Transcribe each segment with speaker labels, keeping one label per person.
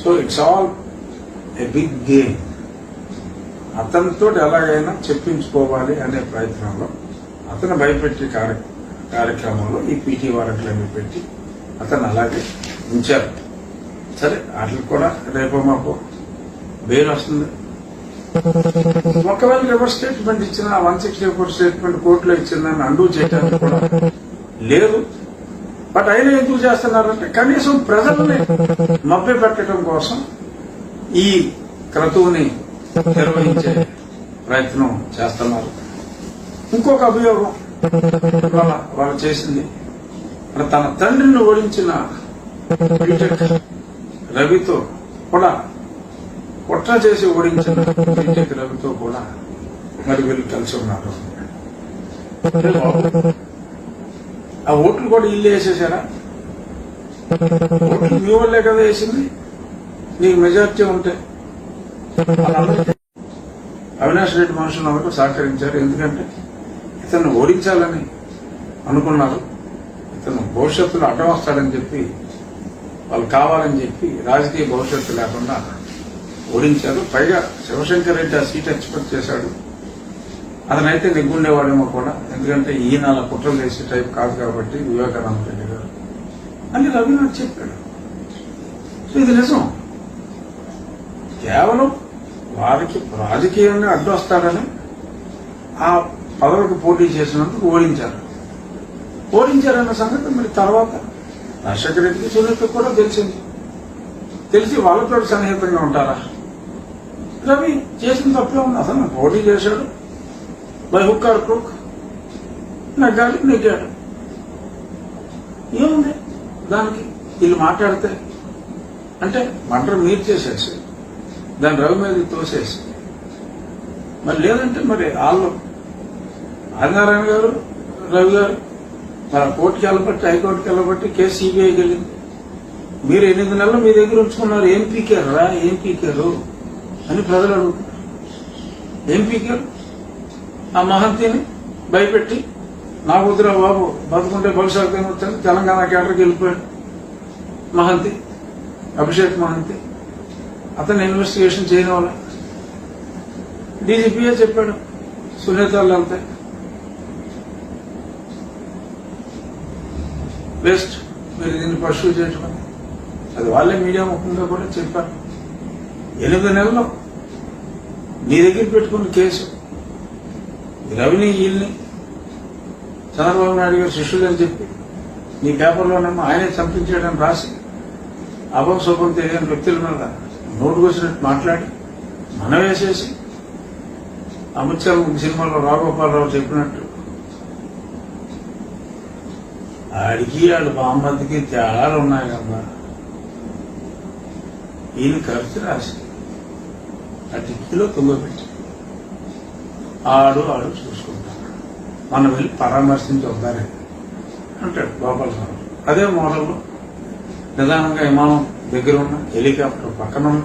Speaker 1: So it's all a big game. అతనితో ఎలాగైనా చెప్పించుకోవాలి అనే ప్రయత్నంలో అతను భయపెట్టి కార్య కార్యక్రమంలో ఈ పీటీ వారెంట్లన్నీ పెట్టి అతను అలాగే ఉంచారు. సరే వాటికి కూడా రేపో మాకు బెయిల్ వస్తుంది. ఒకవేళ రివర్స్ స్టేట్మెంట్ ఇచ్చిన వన్ సిక్స్టీ ఫోర్ స్టేట్మెంట్ కోర్టులో ఇచ్చిందని అండూ చేయడానికి కూడా లేదు. బట్ అయినా ఎందుకు చేస్తున్నారంటే కనీసం ప్రజల్ని మభ్య పెట్టడం కోసం ఈ క్రతువుని నిర్వహించే ప్రయత్నం చేస్తున్నారు. ఇంకొక అభియోగం వాళ్ళ వాళ్ళు చేసింది. తన తండ్రిని ఓడించిన రవితో కూడా కుట్ర చేసి ఓడించిన రవితో కూడా మరి వీళ్ళు కలిసి ఉన్నారు. ఆ ఓట్లు కూడా ఇల్లు వేసేసారా? ఓట్లు మీ వాళ్ళే కదా వేసింది? నీకు మెజార్టీ ఉంటే. అవినాష్ రెడ్డి మనుషులు అందరూ సహకరించారు. ఎందుకంటే ఇతను ఓడించాలని అనుకున్నారు. ఇతను భవిష్యత్తులో అడ్డం వస్తాడని చెప్పి వాళ్ళు కావాలని చెప్పి రాజకీయ భవిష్యత్తు లేకుండా ఓడించారు. పైగా శివశంకర్ రెడ్డి ఆ సీట్ ఎక్స్పెక్ట్ చేశాడు. అతనైతే నెగ్గుండేవాడేమో కూడా. ఎందుకంటే ఈయన అలా కుట్రలు చేసే టైప్ కాదు కాబట్టి వివేకానంద రెడ్డి గారు. అని రవీనాథ్ చెప్పాడు. సో ఇది నిజం. కేవలం వారికి రాజకీయంగా అడ్డొస్తాడని ఆ పదవికి పోటీ చేసినందుకు ఓడించారు. ఓడించారన్న సంగతి మరి తర్వాత రాజశేఖర రెడ్డికి సునీత కూడా తెలిసింది. తెలిసి వాళ్ళతో సన్నిహితంగా ఉంటారా? రవి చేసిన తప్పే ఉంది అసలు పోటీ చేశాడు. బై హుక్ ఆర్ నా నెగ్గాలి నెగ్గాడు ఏముంది దానికి వీళ్ళు మాట్లాడితే అంటే మంటలు మీరు చేసేసి దాని రవి మీద తోసేసి మరి లేదంటే మరి వాళ్ళు ఆదినారాయణ గారు రవి గారు మరి కోర్టుకి వెళ్ళబట్టి హైకోర్టుకి వెళ్ళబట్టి కేసు సిబిఐకి వెళ్ళింది మీరు ఎనిమిది నెలలు మీ దగ్గర ఉంచుకున్నారు ఏం పీకారు రా ఏం పీకారు అని ప్రజలు అడుగుతున్నారు ఏం పీకారు ఆ మహంతిని భయపెట్టి నా వద్దురా బాబు బతుకుంటే భవిష్యత్తు ఏమొచ్చింది తెలంగాణ కేటర్కి వెళ్ళిపోయాడు. మహంతి అభిషేక్ మహంతి. అతను ఇన్వెస్టిగేషన్ చేయని వాళ్ళ. డీజీపీఏ చెప్పాడు సునీతాలు వెళ్తే. బెస్ట్ మీరు దీన్ని పర్సూ చేయటం అది వాళ్ళే మీడియా ముఖంగా కూడా చెప్పారు. ఎనిమిది నెలలు నీ దగ్గర పెట్టుకున్న కేసు. రవిని వీళ్ళని చంద్రబాబు నాయుడు గారు శిష్యులని చెప్పి నీ పేపర్లోనేమో ఆయనే చంపించాడని రాసి అభం శుభం తెలియని వ్యక్తుల మీద నోటుకు వచ్చినట్టు మాట్లాడి మనం వేసేసి అమిత్ షా సినిమాలో రాఘోపాలరావు చెప్పినట్టు. ఆడికి వాళ్ళు బామ్మద్దికి తేడాలు ఉన్నాయి కదా ఈయన ఖర్చు రాసి ఆ టిక్కిలో తుంగపెట్టి ఆడు ఆడు చూసుకుంటాడు. మనం వెళ్ళి పరామర్శించి వద్దారే అంటాడు గోపాలరావు అదే మోడల్లో నిదానంగా విమానం దగ్గర ఉన్న హెలికాప్టర్ పక్కన ఉన్న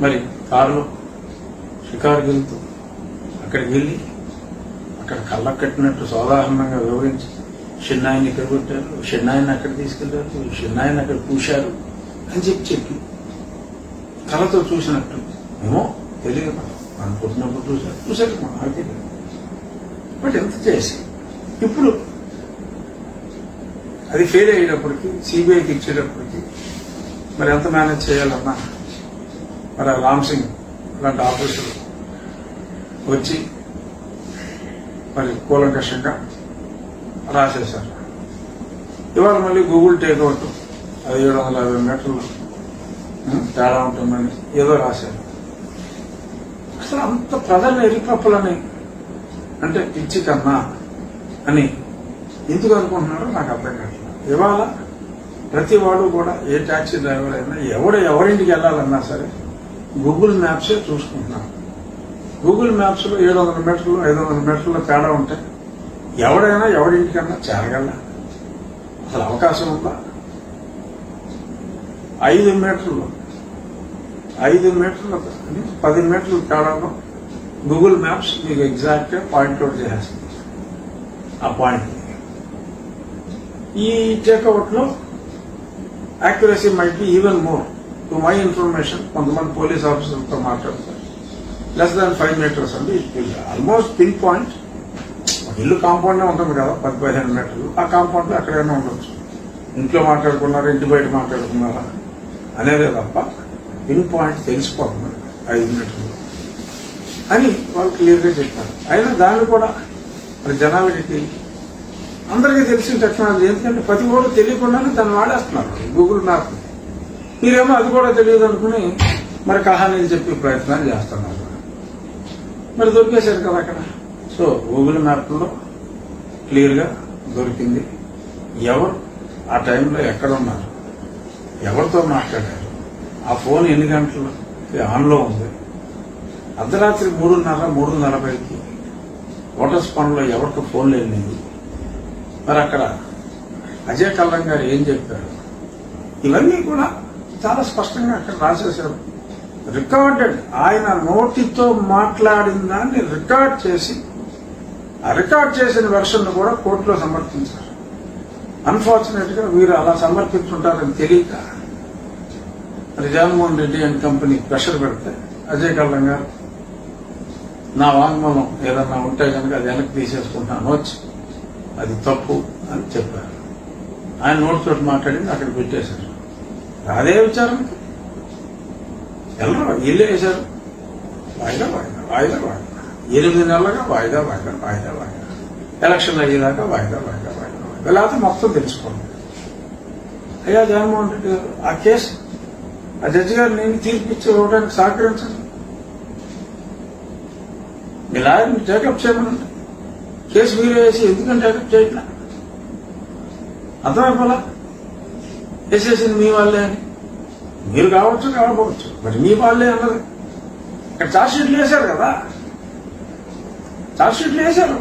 Speaker 1: మరి కారులో షికారు వెళ్తూ అక్కడికి వెళ్ళి అక్కడ కళ్ళ కట్టినట్టు సాధారణంగా వివరించి చిన్నాయన్ని ఇక్కడ పెట్టారు చిన్నాయన్ని అక్కడ తీసుకెళ్ళారు? చిన్నాయన్ని అక్కడ పూశారు? అని చెప్పి చెప్పి కళతో చూసినట్టు ఏమో తెలియదు. అనుకుంటున్నప్పుడు పుట్టినప్పుడు చూసారు చూసారు బట్ ఎంత చేసి? ఇప్పుడు అది ఫెయిల్ అయ్యేటప్పటికి సిబిఐకి ఇచ్చేటప్పటికి మరి ఎంత మేనేజ్ చేయాలన్నా మరి ఆ రామ్ సింగ్ లాంటి ఆఫీసులు వచ్చి మరి కూలంకషంగా రాసేశారు. ఇవాళ మళ్ళీ గూగుల్ టేక్అవుట్ అది ఏడు వందల యాభై మీటర్లు తేడా ఉంటుందని ఏదో రాశారు. అసలు అంత ప్రజల్ని ఎరిపప్పులని అంటే పిచ్చి కన్నా అని ఎందుకు అనుకుంటున్నారో నాకు అర్థం కావట్లేదు ఇవాళ ప్రతి వాడు కూడా ఏ ట్యాక్సీ డ్రైవర్ అయినా ఎవడు ఎవరింటికి వెళ్ళాలన్నా సరే గూగుల్ మ్యాప్సే చూసుకుంటున్నారు గూగుల్ మ్యాప్స్లో ఏడు వందల మీటర్లు ఐదు వందల మీటర్ల తేడా ఉంటే ఎవడైనా ఎవరింటికన్నా చేరగల అసలు అవకాశం ఉందా? ఐదు మీటర్లు ఐదు మీటర్లు పది మీటర్ల తేడాలో గూగుల్ మ్యాప్స్ మీకు ఎగ్జాక్ట్ పాయింట్ పాయింట్అవుట్ చేసేస్తుంది. ఆ పాయింట్ ఈ చెక్అవుట్లో accuracy might be even more to my information కొంతమంది పోలీస్ ఆఫీసర్లతో మాట్లాడతారు. లెస్ దాన్ ఫైవ్ మీటర్స్ అండి ఆల్మోస్ట్ పిన్ పాయింట్ ఇల్లు కాంపౌండ్ ఉంటుంది కదా పది పదిహేను మీటర్లు ఆ కాంపౌండ్ ఎక్కడైనా ఉండొచ్చు. ఇంట్లో మాట్లాడుకున్నారా ఇంటి బయట మాట్లాడుకున్నారా? అనేదే తప్ప పిన్ పాయింట్ తెలిసిపోతుంది. ఐదు మినిట్లు అని వాళ్ళు క్లియర్గా చెప్పారు. అయినా దాన్ని కూడా మరి జనాలకి అందరికీ తెలిసిన టెక్నాలజీ ఎందుకంటే ప్రతి కూడా తెలియకుండానే దాన్ని వాడేస్తున్నారు. గూగుల్ మ్యాప్ మీరేమో అది కూడా తెలియదు అనుకుని మరి కహానీలు చెప్పే ప్రయత్నాలు చేస్తున్నారు. మరి దొరికేశారు కదా అక్కడ. సో గూగుల్ మ్యాప్లో క్లియర్గా దొరికింది. ఎవరు? ఆ టైంలో ఎక్కడ ఉన్నారు? ఎవరితో మాట్లాడారు? ఆ ఫోన్ ఎన్ని గంటలు? ఆన్లో ఉంది. అర్ధరాత్రి మూడున్నర మూడు నలభైకి ఓటర్స్ పనులో ఎవరికి ఫోన్ వెళ్ళింది మరి అక్కడ అజయ్ కల్లం గారు ఏం చెప్పారు? ఇవన్నీ కూడా చాలా స్పష్టంగా అక్కడ రాసేశారు. రికార్డెడ్. ఆయన నోటితో మాట్లాడిన దాన్ని రికార్డ్ చేసి ఆ రికార్డ్ చేసిన వెర్షన్ కూడా కోర్టులో సమర్పించారు. అన్ఫార్చునేట్గా మీరు అలా సమర్పించుంటారని తెలియక Jaganmohan Reddy and company pressure పెడితే అజయ్ కల్లం గారు నా వాంగ్మూలం ఏదన్నా ఉంటే కనుక అది వెనక్కి తీసేసుకుంటాను. వచ్చి అది తప్పు అని చెప్పారు. ఆయన నోటితోటి మాట్లాడింది అక్కడ పెట్టేశారు అదే విచారణ. వెళ్ళరు ఇల్లు వేశారు వాయిదా వాయిదా వాయిదా వాయిదా. ఎనిమిది నెలలుగా వాయిదా వాయిదా వాయిదా వాయిదా. ఎలక్షన్ అయ్యేదాకా వాయిదా వాయిదా వాయిదా వాయిదా. లేకపోతే మొత్తం తెలుసుకోండి. అయ్యా జగన్మోహన్ రెడ్డి గారు ఆ కేసు ఆ జడ్జి గారు నేను తీర్పిచ్చి ఇవ్వడానికి సహకరించండి మీ లాయర్ని టేకప్ చేయమని కేసు మీరు వేసి ఎందుకంటే టేకప్ చేయట్లా అర్థమైపోలా వేసేసింది మీ వాళ్ళే అని. మీరు కావచ్చు కాకపోవచ్చు. మరి మీ వాళ్ళే అన్నది. ఇక్కడ చార్జ్షీట్లు వేశారు కదా? చార్జ్షీట్లు వేశారు.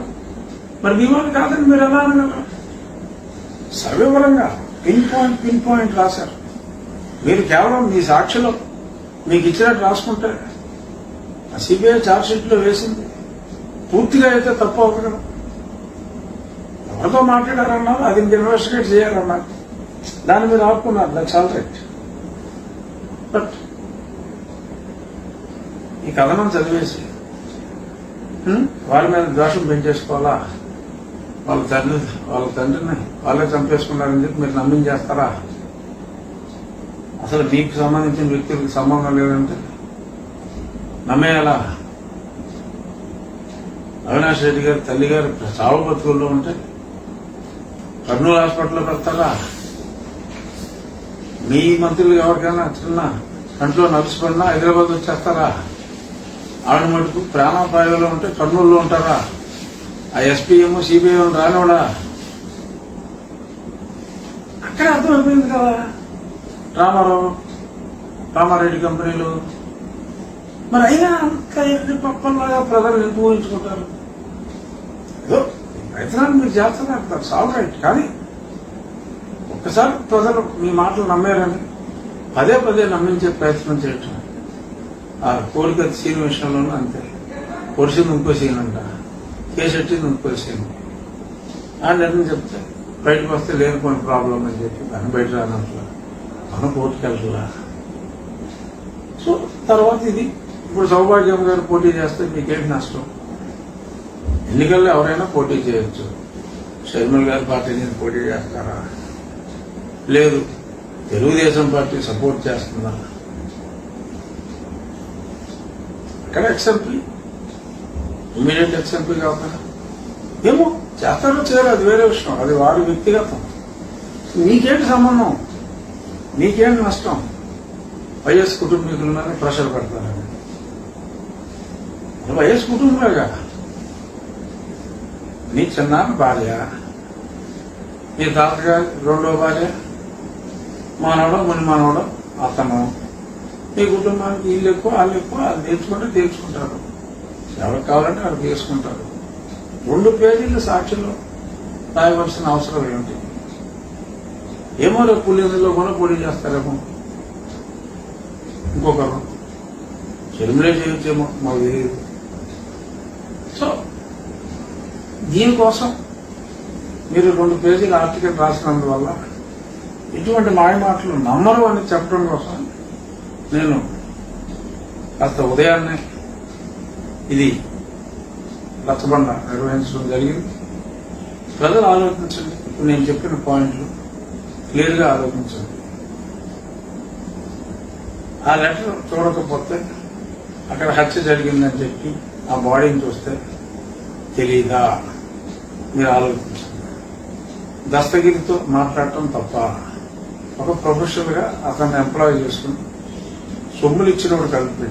Speaker 1: మరి మీ వాళ్ళు కాదని మీరు ఎలా అనగలరు? సవివరంగా పిన్ పాయింట్ పిన్ పాయింట్ రాశారు. మీరు కేవలం మీ సాక్షిలో మీకు ఇచ్చినట్టు రాసుకుంటే ఆ సిబిఐ చార్జ్షీట్లో వేసింది. పూర్తిగా అయితే తప్పు అవ్వడం. ఎవరితో మాట్లాడారన్నారు అది ఇన్వెస్టిగేట్ చేయాలన్నారు. దాని మీద ఆపుకున్నారు. దట్స్ ఆల్ రైట్ బట్ ఈ కథనం చదివేసి వారి మీద దోషం పెంచేసుకోవాలా? వాళ్ళ తండ్రి వాళ్ళ తండ్రిని వాళ్ళే చంపేసుకున్నారని చెప్పి మీరు నమ్మించేస్తారా? అసలు మీకు సంబంధించిన వ్యక్తులకు సంబంధం లేదంటే నమ్మేయాలా? అవినాష్ రెడ్డి గారి తల్లి గారు చావు బతుకుల్లో ఉంటే కర్నూలు హాస్పిటల్లో పెడతారా మీ మంత్రులు ఎవరికైనా చిన్న కంట్లో నలుసుకున్నా హైదరాబాద్ వచ్చేస్తారా ఆవిడ మటుకు ప్రాణాపాయంలో ఉంటే కర్నూలులో ఉంటారా? ఆ ఎస్పీఎం సిబిఐ రానివాడా అక్కడ అర్థమైపోయింది కదా. రామారావు రామారెడ్డి కంపెనీలు. మరి అయినా అంత ఎన్ని పప్పల్లాగా ప్రజలు ఎందుకు ఊహించుకుంటారు? ఏదో ప్రయత్నాలు మీరు చేస్తున్నారు దట్స్ ఆల్ రైట్ కానీ ఒక్కసారి ప్రజలు మీ మాటలు నమ్మారని పదే పదే నమ్మించే ప్రయత్నం చేయటం. ఆ కోరిక సీన్ విషయంలోనూ అంతే. పొడిచింది ఇంకో సీన్ అంట. కేసెట్టింది ఇంకో సీన్. అని నిర్ణయం చెప్తే బయటకు వస్తే లేనిపోయిన ప్రాబ్లం అని చెప్పి దాన్ని బయట రానట్లా. మనం కోర్టుకు సో తర్వాత ఇది ఇప్పుడు సౌభాగ్యం గారు పోటీ చేస్తే మీకేంటి నష్టం? ఎన్నికల్లో ఎవరైనా పోటీ చేయొచ్చు. షర్మిల్ గారి పార్టీ నేను పోటీ చేస్తారా? లేదు. తెలుగుదేశం పార్టీ సపోర్ట్ చేస్తుందా? అక్కడ ఎక్స్ఎంపీ ఇమీడియట్ ఎక్స్ఎంపీ కాకుండా. ఏమో చేస్తారో చేయరు అది వేరే విషయం. అది వారి వ్యక్తిగతం. మీకేంటి సంబంధం? నీకేం నష్టం? వైఎస్ కుటుంబీకుల మీద ప్రెషర్ పెడతారని అది వైఎస్ కుటుంబమేగా నీ చిన్నాన్న భార్య నీ తాతగారి రెండో భార్య మానవడం మన మానవడం అతను. నీ కుటుంబానికి వీళ్ళు ఎక్కువ వాళ్ళు ఎక్కువ వాళ్ళు తీర్చుకుంటే తీర్చుకుంటారు. ఎవరికి కావాలంటే వాళ్ళు తీసుకుంటారు. రెండు పేజీలు సాక్షులు రాయవలసిన అవసరం ఏమిటి? ఏమో రేపు పులిందులో కూడా పోటీ చేస్తారేమో. ఇంకొకరు. చెరుములే చేయొచ్చేమో మాకు తెలియదు. సో దీనికోసం మీరు రెండు పేజీల ఆర్టికల్ రాసినందువల్ల ఇటువంటి మాయ మాటలు నమ్మరు అని చెప్పడం కోసం నేను కాస్త ఉదయాన్నే ఇది రచ్చబండ నిర్వహించడం జరిగింది. ప్రజలు ఆలోచించండి. నేను చెప్పిన పాయింట్లు క్లియర్గా ఆలోచించండి ఆ లెటర్ చూడకపోతే అక్కడ హత్య జరిగిందని చెప్పి ఆ బాడీని చూస్తే తెలీదా? మీరు ఆలోచించండి. దస్తగిరితో మాట్లాడటం తప్ప ఒక ప్రొఫెషనల్గా అతన్ని ఎంప్లాయ్ చేసుకుని సొమ్ములు ఇచ్చినప్పుడు కలిపి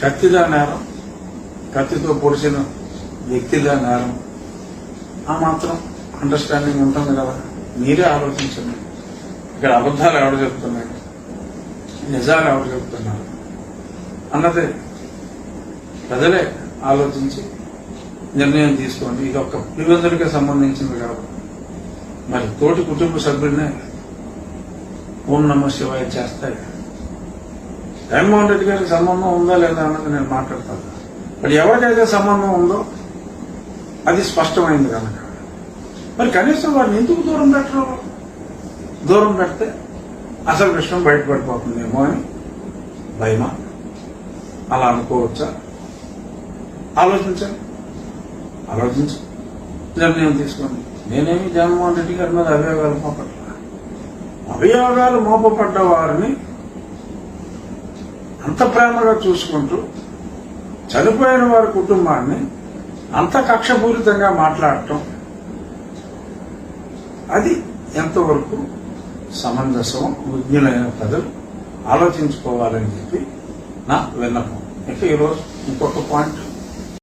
Speaker 1: కత్తిదా నేరం కత్తితో పొడిచిన వ్యక్తిదా నేరం ఆ మాత్రం అండర్స్టాండింగ్ ఉంటుంది కదా. మీరే ఆలోచించండి. ఇక్కడ అబద్ధాలు ఎవరు చెప్తున్నాయి? నిజాలు ఎవరు చెప్తున్నారు? అన్నది ప్రజలే ఆలోచించి నిర్ణయం తీసుకోండి. ఇది ఒక పులివెందులకే సంబంధించింది కాదు. మరి తోటి కుటుంబ సభ్యుడినే ఓం నమ శివాయ చేస్తాయి. జగన్మోహన్ రెడ్డి గారికి సంబంధం ఉందా లేదా అన్నది నేను మాట్లాడతాను. మరి ఎవరికైతే సంబంధం ఉందో అది స్పష్టమైంది కనుక. మరి కనీసం వారిని ఎందుకు దూరం పెట్టరు? దూరం పెడితే అసలు విషయం బయటపడిపోతుందేమో అని భయమా? అలా అనుకోవచ్చా? ఆలోచించండి. ఆలోచించి. నిర్ణయం తీసుకోండి. నేనేమి జగన్మోహన్ రెడ్డి గారి మీద అభియోగాలు మోపట్ల? అభియోగాలు మోపపడ్డ వారిని అంత ప్రేమగా చూసుకుంటూ చనిపోయిన వారి కుటుంబాన్ని అంత కక్షపూరితంగా మాట్లాడటం అది ఎంతవరకు సమంజసం విజ్ఞులైన ప్రజలు ఆలోచించుకోవాలని చెప్పి నా విన్నపం. ఇక ఈరోజు ఇంకొక పాయింట్.